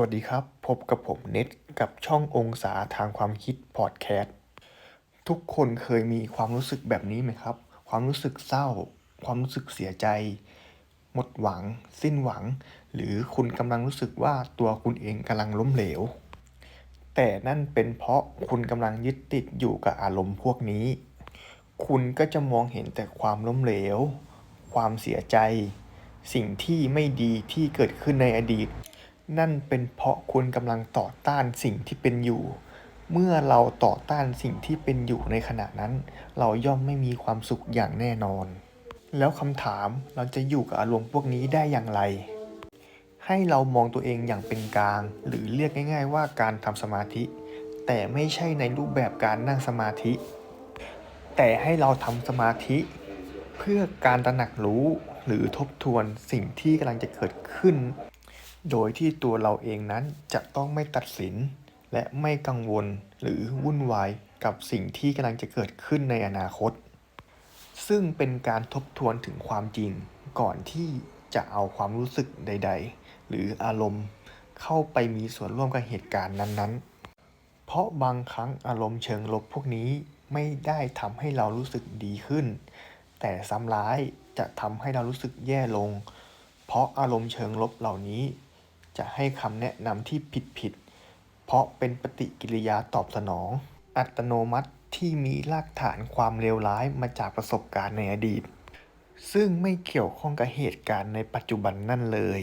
วัสดีครับ พบกับผมเน็ตกับช่ององศาทางความคิดพอดแคสต์ทุกคนเคยมีความรู้สึกแบบนี้ไหมครับ ความรู้สึกเศร้า ความรู้สึกเสียใจ หมดหวัง สิ้นหวัง หรือคุณกำลังรู้สึกว่าตัวคุณเองกำลังล้มเหลว แต่นั่นเป็นเพราะคุณกำลังยึดติดอยู่กับอารมณ์พวกนี้ คุณก็จะมองเห็นแต่ความล้มเหลว ความเสียใจ สิ่งที่ไม่ดีที่เกิดขึ้นในอดีต นั่นเป็นเพราะคุณกำลังต่อต้านสิ่งที่เป็นอยู่ เมื่อเราต่อต้านสิ่งที่เป็นอยู่ในขณะนั้น เราย่อมไม่มีความสุขอย่างแน่นอน แล้วคำถามเราจะอยู่กับอารมณ์พวกนี้ได้อย่างไร ให้เรามองตัวเองอย่างเป็นกลาง หรือเรียกง่าย ๆ ว่าการทำสมาธิ แต่ไม่ใช่ในรูปแบบการนั่งสมาธิ แต่ให้เราทำสมาธิ เพื่อการตระหนักรู้หรือทบทวนสิ่งที่กำลังจะเกิดขึ้น โดยที่ตัวเราเองนั้นจะต้องไม่ตัดสิน และไม่กังวลหรือวุ่นวายกับสิ่งที่กำลังจะเกิดขึ้นในอนาคต ซึ่งเป็นการทบทวนถึงความจริงก่อนที่จะเอาความรู้สึกใด ๆ หรืออารมณ์เข้าไปมีส่วนร่วมกับเหตุการณ์นั้นๆ เพราะบางครั้งอารมณ์เชิงลบพวกนี้ไม่ได้ทำให้เรารู้สึกดีขึ้น แต่ซ้ำร้ายจะทำให้เรารู้สึกแย่ลง เพราะอารมณ์เชิงลบเหล่านี้ จะให้คำแนะนำที่ผิดๆเพราะเป็นปฏิกิริยาตอบสนอง อัตโนมัติที่มีรากฐานความเลวร้ายมาจากประสบการณ์ในอดีต ซึ่งไม่เกี่ยวข้องกับเหตุการณ์ในปัจจุบันนั่นเลย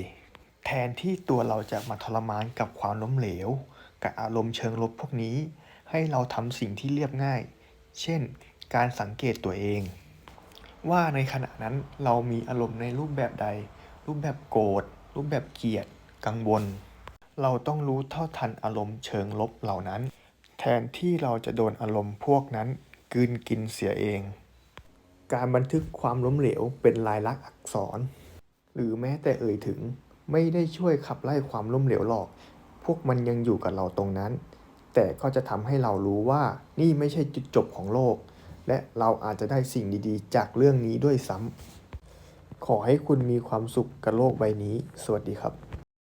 แทนที่ตัวเราจะมาทรมานกับความล้มเหลว กับอารมณ์เชิงลบพวกนี้ ให้เราทำสิ่งที่เรียบง่าย เช่น การสังเกตตัวเอง ว่าในขณะนั้นเรามีอารมณ์ในรูปแบบใด รูปแบบโกรธรูปแบบเกลียด กังวล เราต้องรู้เท่าทันอารมณ์เชิงลบเหล่านั้น แทนที่เราจะโดนอารมณ์พวกนั้นกืนกินเสียเอง การบันทึกความล้มเหลวเป็นลายลักษณ์อักษร หรือแม้แต่เอ่ยถึงไม่ได้ช่วยขับไล่ความล้มเหลวหรอก พวกมันยังอยู่กับเราตรงนั้น แต่ก็จะทำให้เรารู้ว่านี่ไม่ใช่จุดจบของโลก และเราอาจจะได้สิ่งดีๆ จากเรื่องนี้ด้วยซ้ำขอให้คุณมีความสุขกับโลกใบนี้ สวัสดีครับ